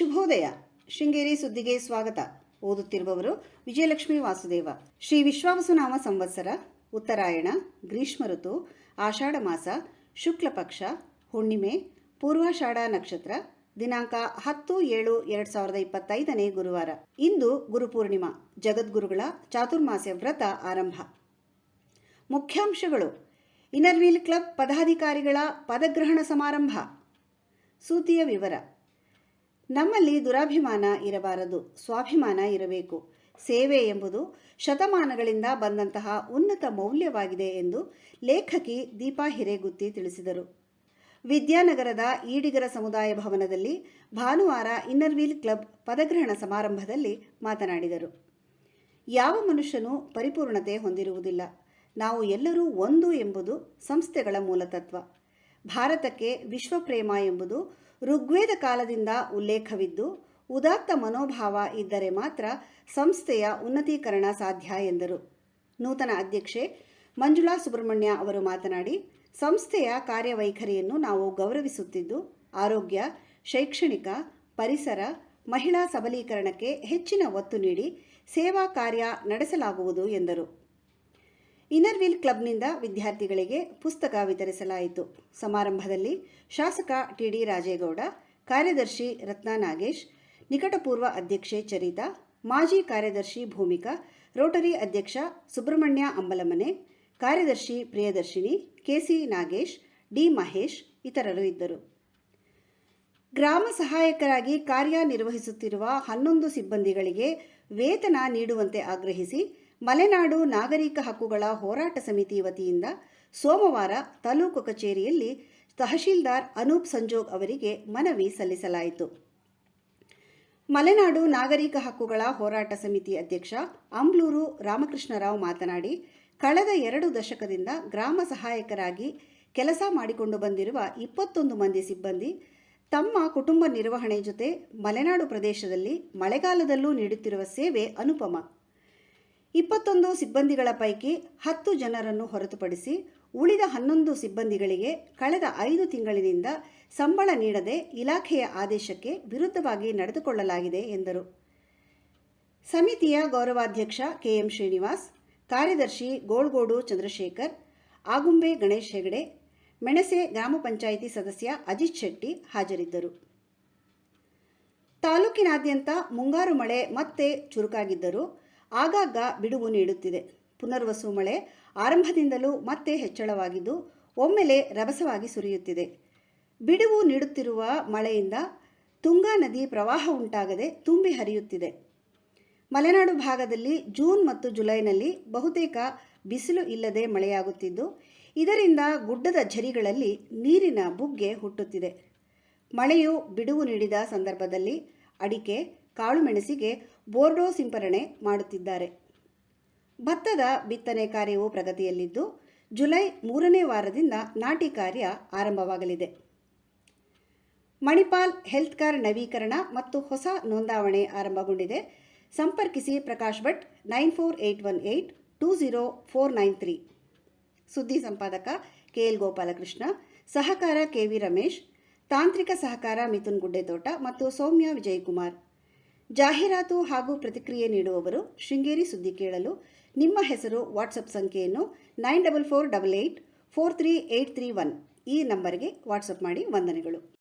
ಶುಭೋದಯ. ಶೃಂಗೇರಿ ಸುದ್ದಿಗೆ ಸ್ವಾಗತ. ಓದುತ್ತಿರುವವರು ವಿಜಯಲಕ್ಷ್ಮಿ ವಾಸುದೇವ. ಶ್ರೀ ವಿಶ್ವಾವಸುನಾಮ ಸಂವತ್ಸರ, ಉತ್ತರಾಯಣ, ಗ್ರೀಷ್ಮ ಋತು, ಆಷಾಢ ಮಾಸ, ಶುಕ್ಲ ಪಕ್ಷ, ಹುಣ್ಣಿಮೆ, ಪೂರ್ವಾಷಾಢ ನಕ್ಷತ್ರ, ದಿನಾಂಕ ಹತ್ತು ಏಳು ಎರಡು ಸಾವಿರದ ಇಪ್ಪತ್ತೈದನೇ ಗುರುವಾರ. ಇಂದು ಗುರುಪೂರ್ಣಿಮಾ ಜಗದ್ಗುರುಗಳ ಚಾತುರ್ಮಾಸ್ಯ ವ್ರತ ಆರಂಭ. ಮುಖ್ಯಾಂಶಗಳು. ಇನ್ನರ್ವೀಲ್ ಕ್ಲಬ್ ಪದಾಧಿಕಾರಿಗಳ ಪದಗ್ರಹಣ ಸಮಾರಂಭ. ಸೂತಿಯ ವಿವರ. ನಮ್ಮಲ್ಲಿ ದುರಾಭಿಮಾನ ಇರಬಾರದು, ಸ್ವಾಭಿಮಾನ ಇರಬೇಕು. ಸೇವೆ ಎಂಬುದು ಶತಮಾನಗಳಿಂದ ಬಂದಂತಹ ಉನ್ನತ ಮೌಲ್ಯವಾಗಿದೆ ಎಂದು ಲೇಖಕಿ ದೀಪಾ ಹಿರೇಗುತ್ತಿ ತಿಳಿಸಿದರು. ವಿದ್ಯಾನಗರದ ಈಡಿಗರ ಸಮುದಾಯ ಭವನದಲ್ಲಿ ಭಾನುವಾರ ಇನ್ನರ್ವೀಲ್ ಕ್ಲಬ್ ಪದಗ್ರಹಣ ಸಮಾರಂಭದಲ್ಲಿ ಮಾತನಾಡಿದರು. ಯಾವ ಮನುಷ್ಯನೂ ಪರಿಪೂರ್ಣತೆ ಹೊಂದಿರುವುದಿಲ್ಲ. ನಾವು ಎಲ್ಲರೂ ಒಂದು ಎಂಬುದು ಸಂಸ್ಥೆಗಳ ಮೂಲತತ್ವ. ಭಾರತಕ್ಕೆ ವಿಶ್ವಪ್ರೇಮ ಎಂಬುದು ಋಗ್ವೇದ ಕಾಲದಿಂದ ಉಲ್ಲೇಖವಿದ್ದು, ಉದಾತ್ತ ಮನೋಭಾವ ಇದ್ದರೆ ಮಾತ್ರ ಸಂಸ್ಥೆಯ ಉನ್ನತೀಕರಣ ಸಾಧ್ಯ ಎಂದರು. ನೂತನ ಅಧ್ಯಕ್ಷೆ ಮಂಜುಳಾ ಸುಬ್ರಹ್ಮಣ್ಯ ಅವರು ಮಾತನಾಡಿ, ಸಂಸ್ಥೆಯ ಕಾರ್ಯವೈಖರಿಯನ್ನು ನಾವು ಗೌರವಿಸುತ್ತಿದ್ದು, ಆರೋಗ್ಯ, ಶೈಕ್ಷಣಿಕ, ಪರಿಸರ, ಮಹಿಳಾ ಸಬಲೀಕರಣಕ್ಕೆ ಹೆಚ್ಚಿನ ಒತ್ತು ನೀಡಿ ಸೇವಾ ಕಾರ್ಯ ನಡೆಸಲಾಗುವುದು ಎಂದರು. ಇನ್ನರ್ವೀಲ್ ಕ್ಲಬ್ನಿಂದ ವಿದ್ಯಾರ್ಥಿಗಳಿಗೆ ಪುಸ್ತಕ ವಿತರಿಸಲಾಯಿತು. ಸಮಾರಂಭದಲ್ಲಿ ಶಾಸಕ ಟಿಡಿ ರಾಜೇಗೌಡ, ಕಾರ್ಯದರ್ಶಿ ರತ್ನಾ ನಾಗೇಶ್, ನಿಕಟಪೂರ್ವ ಅಧ್ಯಕ್ಷೆ ಚರಿತಾ, ಮಾಜಿ ಕಾರ್ಯದರ್ಶಿ ಭೂಮಿಕಾ, ರೋಟರಿ ಅಧ್ಯಕ್ಷ ಸುಬ್ರಹ್ಮಣ್ಯ ಅಂಬಲಮನೆ, ಕಾರ್ಯದರ್ಶಿ Priyadarshini, K C Nagesh, D Mahesh ಇತರರು ಇದ್ದರು. ಗ್ರಾಮ ಸಹಾಯಕರಾಗಿ ಕಾರ್ಯನಿರ್ವಹಿಸುತ್ತಿರುವ ಹನ್ನೊಂದು ಸಿಬ್ಬಂದಿಗಳಿಗೆ ವೇತನ ನೀಡುವಂತೆ ಆಗ್ರಹಿಸಿ ಮಲೆನಾಡು ನಾಗರಿಕ ಹಕ್ಕುಗಳ ಹೋರಾಟ ಸಮಿತಿ ವತಿಯಿಂದ ಸೋಮವಾರ ತಾಲೂಕು ಕಚೇರಿಯಲ್ಲಿ ತಹಶೀಲ್ದಾರ್ ಅನೂಪ್ ಸಂಜೋಗ್ ಅವರಿಗೆ ಮನವಿ ಸಲ್ಲಿಸಲಾಯಿತು. ಮಲೆನಾಡು ನಾಗರಿಕ ಹಕ್ಕುಗಳ ಹೋರಾಟ ಸಮಿತಿ ಅಧ್ಯಕ್ಷ ಅಂಬ್ಲೂರು ರಾಮಕೃಷ್ಣರಾವ್ ಮಾತನಾಡಿ, ಕಳೆದ ಎರಡು ದಶಕದಿಂದ ಗ್ರಾಮ ಸಹಾಯಕರಾಗಿ ಕೆಲಸ ಮಾಡಿಕೊಂಡು ಬಂದಿರುವ ಇಪ್ಪತ್ತೊಂದು ಮಂದಿ ಸಿಬ್ಬಂದಿ ತಮ್ಮ ಕುಟುಂಬ ನಿರ್ವಹಣೆ ಜೊತೆ ಮಲೆನಾಡು ಪ್ರದೇಶದಲ್ಲಿ ಮಳೆಗಾಲದಲ್ಲೂ ನೀಡುತ್ತಿರುವ ಸೇವೆ ಅನುಪಮ. ಇಪ್ಪತ್ತೊಂದು ಸಿಬ್ಬಂದಿಗಳ ಪೈಕಿ ಹತ್ತು ಜನರನ್ನು ಹೊರತುಪಡಿಸಿ ಉಳಿದ ಹನ್ನೊಂದು ಸಿಬ್ಬಂದಿಗಳಿಗೆ ಕಳೆದ ಐದು ತಿಂಗಳಿನಿಂದ ಸಂಬಳ ನೀಡದೆ ಇಲಾಖೆಯ ಆದೇಶಕ್ಕೆ ವಿರುದ್ಧವಾಗಿ ನಡೆದುಕೊಳ್ಳಲಾಗಿದೆ ಎಂದರು. ಸಮಿತಿಯ ಗೌರವಾಧ್ಯಕ್ಷ ಕೆಎಂ ಶ್ರೀನಿವಾಸ್, ಕಾರ್ಯದರ್ಶಿ ಗೋಳ್ಗೋಡು ಚಂದ್ರಶೇಖರ್, ಆಗುಂಬೆ ಗಣೇಶ್ ಹೆಗಡೆ, ಮೆಣಸೆ ಗ್ರಾಮ ಪಂಚಾಯಿತಿ ಸದಸ್ಯ ಅಜಿತ್ ಶೆಟ್ಟಿ ಹಾಜರಿದ್ದರು. ತಾಲೂಕಿನಾದ್ಯಂತ ಮುಂಗಾರು ಮಳೆ ಮತ್ತೆ ಚುರುಕಾಗಿದ್ದರೂ ಆಗಾಗ ಬಿಡುವು ನೀಡುತ್ತಿದೆ. ಪುನರ್ವಸು ಮಳೆ ಆರಂಭದಿಂದಲೂ ಮತ್ತೆ ಹೆಚ್ಚಳವಾಗಿದ್ದು, ಒಮ್ಮೆಲೆ ರಭಸವಾಗಿ ಸುರಿಯುತ್ತಿದೆ. ಬಿಡುವು ನೀಡುತ್ತಿರುವ ಮಳೆಯಿಂದ ತುಂಗಾ ನದಿ ಪ್ರವಾಹ ಉಂಟಾಗದೆ ತುಂಬಿ ಹರಿಯುತ್ತಿದೆ. ಮಲೆನಾಡು ಭಾಗದಲ್ಲಿ ಜೂನ್ ಮತ್ತು ಜುಲೈನಲ್ಲಿ ಬಹುತೇಕ ಬಿಸಿಲು ಇಲ್ಲದೆ ಮಳೆಯಾಗುತ್ತಿದ್ದು, ಇದರಿಂದ ಗುಡ್ಡದ ಝರಿಗಳಲ್ಲಿ ನೀರಿನ ಬುಗ್ಗೆ ಹುಟ್ಟುತ್ತಿದೆ. ಮಳೆಯು ಬಿಡುವು ನೀಡಿದ ಸಂದರ್ಭದಲ್ಲಿ ಅಡಿಕೆ ಕಾಳುಮೆಣಸಿಗೆ ಬೋರ್ಡೋ ಸಿಂಪರಣೆ ಮಾಡುತ್ತಿದ್ದಾರೆ. ಭತ್ತದ ಬಿತ್ತನೆ ಕಾರ್ಯವು ಪ್ರಗತಿಯಲ್ಲಿದ್ದು, ಜುಲೈ ಮೂರನೇ ವಾರದಿಂದ ನಾಟಿ ಕಾರ್ಯ ಆರಂಭವಾಗಲಿದೆ. ಮಣಿಪಾಲ್ ಹೆಲ್ತ್ ಕಾರ್ ನವೀಕರಣ ಮತ್ತು ಹೊಸ ನೋಂದಾವಣೆ ಆರಂಭಗೊಂಡಿದೆ. ಸಂಪರ್ಕಿಸಿ Prakash Bhat, nine four eight one eight two zero four nine three. ಸುದ್ದಿ ಸಂಪಾದಕ ಕೆ ಎಲ್ ಗೋಪಾಲಕೃಷ್ಣ, ಸಹಕಾರ ಕೆ ವಿ ರಮೇಶ್, ತಾಂತ್ರಿಕ ಸಹಕಾರ ಮಿಥುನ್ ಗುಡ್ಡೆತೋಟ ಮತ್ತು ಸೌಮ್ಯ ವಿಜಯಕುಮಾರ್. ಜಾಹೀರಾತು ಹಾಗೂ ಪ್ರತಿಕ್ರಿಯೆ ನೀಡುವವರು ಶೃಂಗೇರಿ ಸುದ್ದಿ ಕೇಳಲು ನಿಮ್ಮ ಹೆಸರು, ವಾಟ್ಸಪ್ ಸಂಖ್ಯೆಯನ್ನು nine double four double eight four three eight three one ಈ ನಂಬರ್ಗೆ ವಾಟ್ಸಪ್ ಮಾಡಿ ವಂದನೆಗಳು.